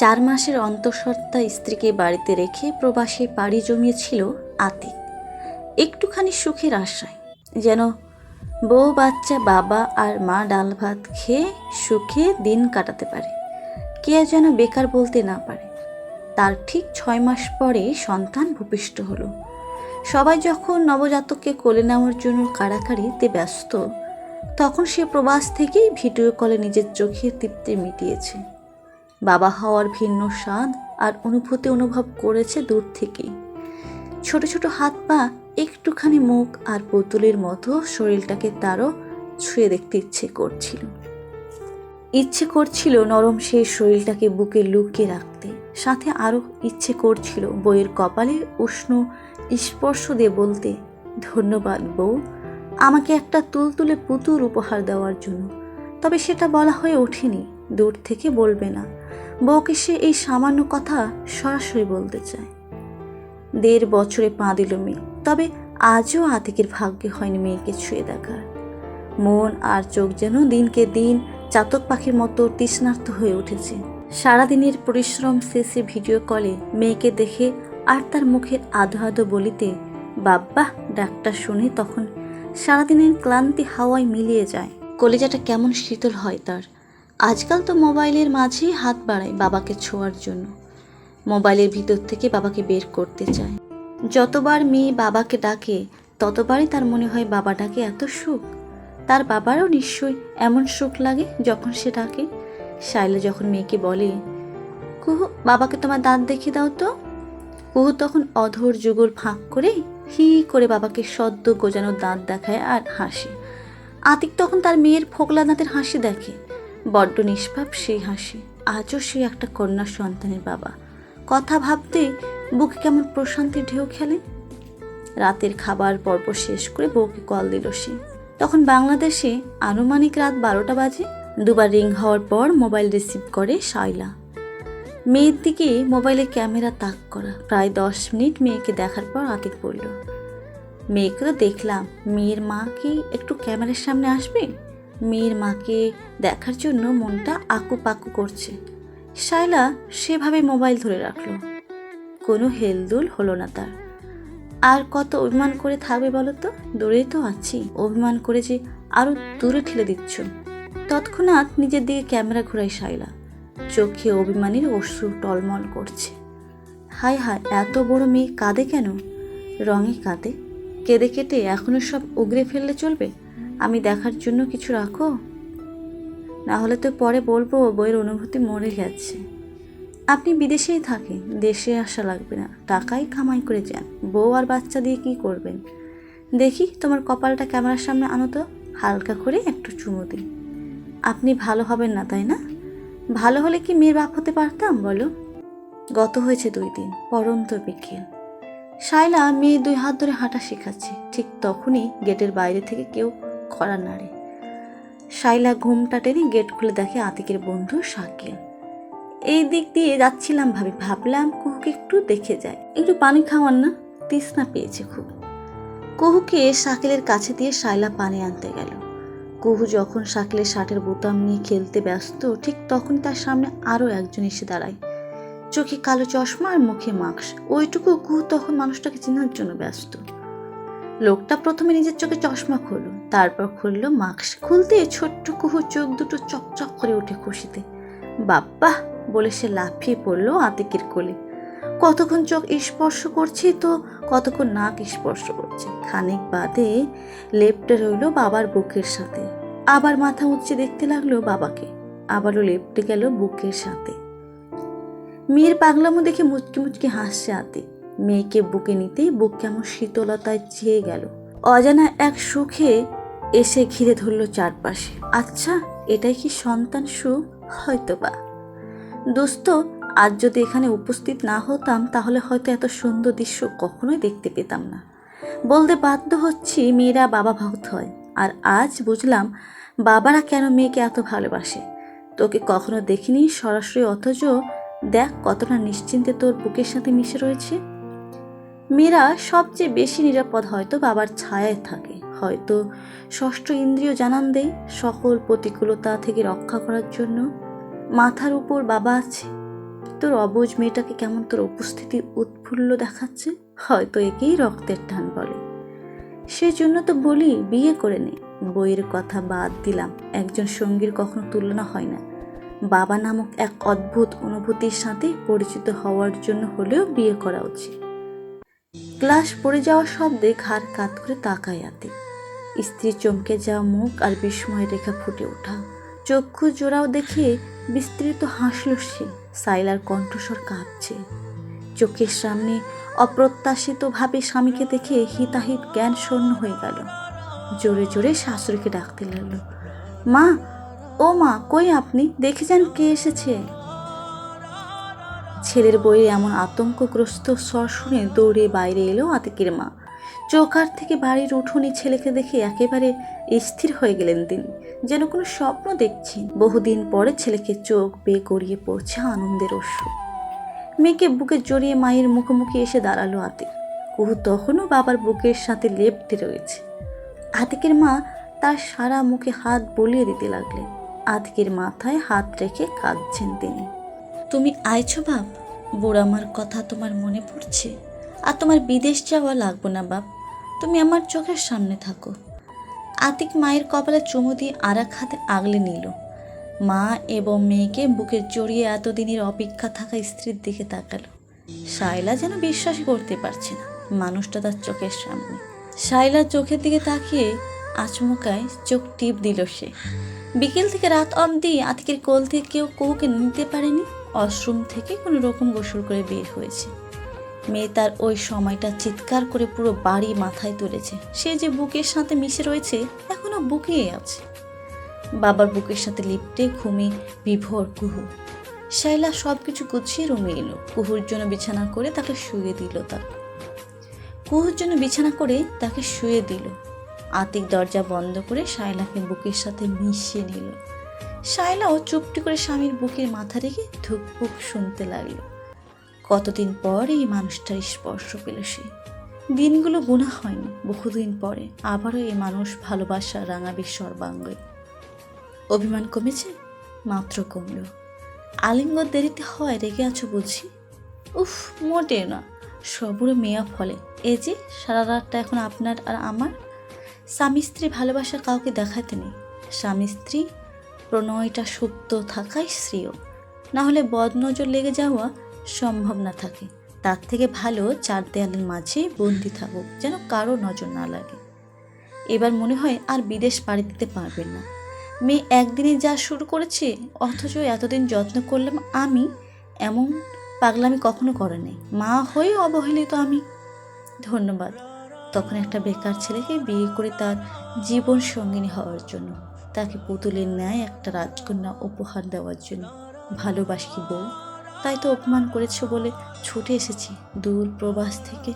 চার মাসের অন্তঃসত্ত্বা স্ত্রীকে বাড়িতে রেখে প্রবাসে পাড়ি জমিয়েছিল আতিক। একটুখানি সুখের আশায়, যেন বউ, বাচ্চা, বাবা আর মা ডাল ভাত খেয়ে সুখে দিন কাটাতে পারে। কে যেন বেকার বলতে না পারে। তার ঠিক ছয় মাস পরে সন্তান ভূপিষ্ঠ হলো। সবাই যখন নবজাতককে কোলে নেওয়ার জন্য কাড়াকাড়িতে ব্যস্ত, তখন সে প্রবাস থেকেই ভিডিও কলে নিজের চোখের তৃপ্তি মিটিয়েছে। বাবা হওয়ার ভিন্ন স্বাদ আর অনুভূতি অনুভব করেছে দূর থেকেই ছোট ছোট হাত পা, একটুখানি মুখ আর পুতুলের মতো শরীরটাকে তারও ছুঁয়ে দেখতে ইচ্ছে করছিল। ইচ্ছে করছিল নরম সেই শরীরটাকে বুকে লুকিয়ে রাখতে। সাথে আরও ইচ্ছে করছিল বইয়ের কপালে উষ্ণ স্পর্শ দিয়ে বলতে, ধন্যবাদ বউ, আমাকে একটা তুলতুলে পুতুল উপহার দেওয়ার জন্য। তবে সেটা বলা হয়ে ওঠেনি, দূর থেকে বলবে না। বউকে সে এই সামান্য কথা সরাসরি বলতে চায়। দেড় বছরে পা দিল মেয়ে, তবে আজও আতিকের ভাগ্যে হয়নি মেয়েকে ছুঁয়ে দেখার। মন আর চোখ যেন দিনকে দিন চাতক পাখির মতো তৃষ্ণার্ত হয়ে উঠেছে। সারাদিনের পরিশ্রম শেষে ভিডিও কলে মেয়েকে দেখে আর তার মুখের আধো আধো বলিতে বাব্বা, ডাকটা শুনে তখন সারাদিনের ক্লান্তি হাওয়ায় মিলিয়ে যায়। কলেজাটা কেমন শীতল হয় তার। আজকাল তো মোবাইলের মাঝেই হাত বাড়ায় বাবাকে ছোঁয়ার জন্য। মোবাইলের ভিতর থেকে বাবাকে বের করতে চায়। যতবার মেয়ে বাবাকে ডাকে, ততবারই তার মনে হয় বাবা ডাকে এত সুখ। তার বাবারও নিশ্চয়ই এমন সুখ লাগে যখন সে ডাকে। শাইলা যখন মেয়েকে বলে, কুহু, বাবাকে তোমার দাঁত দেখিয়ে দাও তো। কুহু তখন অধর যুগর ফাঁক করে হি করে বাবাকে সদ্য গোজানো দাঁত দেখায় আর হাসে। আতিক তখন তার মেয়ের ফোকলা দাঁতের হাসি দেখে। বড্ড নিষ্পাপ সেই হাসি। আজও সে একটা কন্যা সন্তানের বাবা। কথা ভাবতে বুকে কেমন প্রশান্তির ঢেউ খেলে। রাতের খাবার পর্ব শেষ করে বউকে কল দিল সে। তখন বাংলাদেশে আনুমানিক রাত বারোটা বাজে। দুবার রিং হওয়ার পর মোবাইল রিসিভ করে শাইলা মেয়ের দিকে মোবাইলে ক্যামেরা তাক করা। প্রায় দশ মিনিট মেয়েকে দেখার পর আতিক পড়ল মেয়েকে তো দেখলাম। মেয়ের মা কি একটু ক্যামেরার সামনে আসবে? মেয়ের মাকে দেখার জন্য মনটা আকু পাকু করছে। শাইলা সেভাবে মোবাইল ধরে রাখল। কোনো হেলদুল হলো না তার। আর কত অভিমান করে থাকবে বলো তো? দূরেই তো আছি। অভিমান করে যে আরও দূরে ঠেলে দিচ্ছ। তৎক্ষণাৎ নিজের দিকে ক্যামেরা ঘুরাই শাইলা চোখে অভিমানীর অশ্রু টলমল করছে। হায় হায়, এত বড় মেয়ে কাঁদে কেন? রঙে কাঁদে। কেঁদে কেটে এখনও সব উগরে ফেললে চলবে? আমি দেখার জন্য কিছু রাখো? না হলে তো পরে বলব, বইয়ের অনুভূতি মরে গেছে আপনি বিদেশেই থাকেন, দেশে আসা লাগবে না। টাকাই কামাই করে যান। বউ আর বাচ্চা দিয়ে কি করবেন? দেখি তোমার কপালটা ক্যামেরার সামনে আনো তো হালকা করে একটু চুমু দিই আপনি ভালো হবেন না, তাই না? ভালো হলে কি মেয়ের বাপ হতে পারতাম, বলো? গত হয়েছে দুই দিন, পরন্ত বিকেল। শাইলা মেয়ে দুই হাত ধরে হাঁটা শেখাচ্ছে। ঠিক তখনই গেটের বাইরে থেকে কেউ খরা নাড়ে। শাইলা ঘুমটা টেনে গেট খুলে দেখে আতিকের বন্ধু শাকিল। এই দিক দিয়ে যাচ্ছিলাম ভাবি, ভাবলাম কুহুকে একটু দেখে যায় একটু পানি খাওয়ান না, তৃষ্ণা পেয়েছে খুব। কুহুকে শাকিলের কাছে দিয়ে শাইলা পানি আনতে গেল। কুহু যখন শাকিলের শার্টের বোতাম নিয়ে খেলতে ব্যস্ত, ঠিক তখন তার সামনে আরও একজন এসে দাঁড়ায়। চোখে কালো চশমা আর মুখে মাস্ক। ওইটুকু কুহু তখন মানুষটাকে চেনার জন্য ব্যস্ত। লোকটা প্রথমে নিজের চোখে চশমা খুলল তারপর খুললো মাস্ক খুলতে ছোট্ট কুহু চোখ দুটো চকচক করে ওঠে খুশিতে। বাপ্পা, বলে সে লাফিয়ে পড়ল আতিকের কোলে। কতক্ষণ চোখ স্পর্শ করছে তো, কতক্ষণ নাক স্পর্শ করছে। খানিক বাদে লেপটে রইল বাবার বুকের সাথে। আবার মাথা উঁচে দেখতে লাগল বাবাকে। আবারও লেপটে গেল বুকের সাথে। মেয়ের পাগলামো দেখে মুচকি মুচকি হাসছে আতে মেয়েকে বুকে নিতেই বুক কেমন শীতলতায় চেয়ে গেল। অজানা এক সুখে এসে ঘিরে ধরল চারপাশে। আচ্ছা এটাই কি সন্তান সুখ হয়তো বা দোস্ত, আজ যদি এখানে উপস্থিত না হতাম, তাহলে হয়তো এত সুন্দর দৃশ্য কখনোই দেখতে পেতাম না। বলতে বাধ্য হচ্ছি মেয়েরা বাবা ভক্ত হয়। আর আজ বুঝলাম বাবারা কেন মেয়েকে এত ভালোবাসে। তোকে কখনো দেখিনি সরাসরি, অথচ দেখ কতটা নিশ্চিন্তে তোর বুকের সাথে মিশে রয়েছে। মেয়েরা সবচেয়ে বেশি নিরাপদ হয়তো বাবার ছায়ায় থাকে। হয়তো ষষ্ঠ ইন্দ্রিয় জানান দেয় সকল প্রতিকূলতা থেকে রক্ষা করার জন্য। মাথার উপর বাবা আছে। তোর অবুজ মেয়েটাকে কেমন তোর উপস্থিতি উৎফুল্ল দেখাচ্ছে? হয়তো একেই রক্তের টান বলে। সেজন্য তো বলি, বিয়ে করে নে। বইয়ের কথা বাদ দিলাম। একজন সঙ্গীর কখনো তুলনা হয় না। বাবা নামক এক অদ্ভুত অনুভূতির সাথে পরিচিত হওয়ার জন্য হলেও বিয়ে করা উচিত। গ্লাস পড়ে যাওয়ার শব্দে ঘাড় কাত করে তাকায় আতে স্ত্রী চমকে যাওয়া মুখ আর বিস্ময় রেখা ফুটে ওঠা। চক্ষু জোড়াও দেখে বিস্তৃত হাসল সে। সাইলার কণ্ঠস্বর কাঁপছে। চোখের সামনে অপ্রত্যাশিতভাবে স্বামীকে দেখে হিতাহিত জ্ঞান শূন্য হয়ে গেল। জোরে জোরে শাশুড়িকে ডাকতে লাগল। মা, ও মা, কই আপনি? দেখে যান কে এসেছে? ছেলের বইয়ে এমন আতঙ্কগ্রস্ত স্বর শুনে দৌড়ে বাইরে এলো আতিকের মা। চৌকার থেকে বাড়ির উঠোনে ছেলেকে দেখে একেবারে স্থির হয়ে গেলেন তিনি, যেন কোনো স্বপ্ন দেখছেন। বহুদিন পরে ছেলেকে চোখ বেয়ে গড়িয়ে পড়ছে আনন্দের অশ্রু। মেয়েকে বুকে জড়িয়ে মায়ের মুখোমুখি এসে দাঁড়াল আতিক। কুহু তখনও বাবার বুকের সাথে লেপটে রয়েছে। আতিকের মা তার সারা মুখে হাত বলিয়ে দিতে লাগলেন। আতিকের মাথায় হাত রেখে কাঁদছেন তিনি। তুমি আইছো বাপ? বুড়ো বুড়ামার কথা তোমার মনে পড়ছে? আর তোমার বিদেশ যাওয়া লাগবো না বাপ। তুমি আমার চোখের সামনে থাকো। আতিক মায়ের কপালে চুমু দিয়ে আর এক হাতে আগলে নিল। মা এবং মেয়েকে বুকে জড়িয়ে এতদিনের অপেক্ষা থাকা স্ত্রীর দিকে তাকালো। শাইলা যেন বিশ্বাস করতে পারছে না, মানুষটা তার চোখের সামনে। শাইলার চোখের দিকে তাকিয়ে আচমকায় চোখ টিপ দিল সে। বিকেল থেকে রাত অবধি আতিকের কোল থেকে কেউ কৌকে নিতে পারেনি। অশ্রম থেকে কোনো রকম গোসল করে বের হয়েছে। মেয়ে তার ওই সময়টা চিৎকার করে পুরো বাড়ি মাথায় তুলেছে। সে যে বুকের সাথে মিশে রয়েছে, এখনও বুকেই আছে। বাবার বুকের সাথে লিপটে ঘুমে বিভোর কুহু। শাইলা সব কিছু গুছিয়ে রুমে এলো। কুহুর জন্য বিছানা করে তাকে শুয়ে দিল তার। কুহুর জন্য বিছানা করে তাকে শুয়ে দিল। আতিক দরজা বন্ধ করে শায়লাকে বুকের সাথে মিশিয়ে নিল। শায়লাও চুপটি করে স্বামীর বুকের মাথা রেখে ধুকপুক শুনতে লাগল। কতদিন পর এই মানুষটার স্পর্শ পেল সে। দিনগুলো গুণা হয়নি, বহুদিন পরে আবারও এই মানুষ ভালোবাসা রাঙাবে সর্বাঙ্গে। অভিমান কমেছে, মাত্র কমল। আলিঙ্গ দেরিতে হয় রেগে আছো বুঝি? উফ মোটে না। সবুরে মেয়া ফলে। এই যে, সারা রাতটা এখন আপনার আর আমার? স্বামী স্ত্রী ভালোবাসা কাউকে দেখাতে নেই। স্বামী স্ত্রী প্রণয়টা সুপ্ত থাকাই শ্রেয়। না হলে বদনজর লেগে যাওয়া সম্ভব না থাকে। তার থেকে ভালো চার দেয়ালের মাঝে বন্দি থাকুক, যেন কারও নজর না লাগে। এবার মনে হয় আর বিদেশ পাড়ি দিতে পারবেন না। মেয়ে একদিনে যা শুরু করেছে, অথচ এতদিন যত্ন করলাম আমি, এমন পাগলামি কখনো করেনি মা হয়ে অবহেলিত আমি। ধন্যবাদ। তখন একটা বেকার ছেলেকে বিয়ে করে তার জীবন সঙ্গিনী হওয়ার জন্য। তাকে পুতুলের ন্যায় একটা রাজকন্যা উপহার দেওয়ার জন্য। ভালোবাসি বউ? তাই তো অপমান করেছ বলে ছুটে এসেছি দূর প্রবাস থেকে।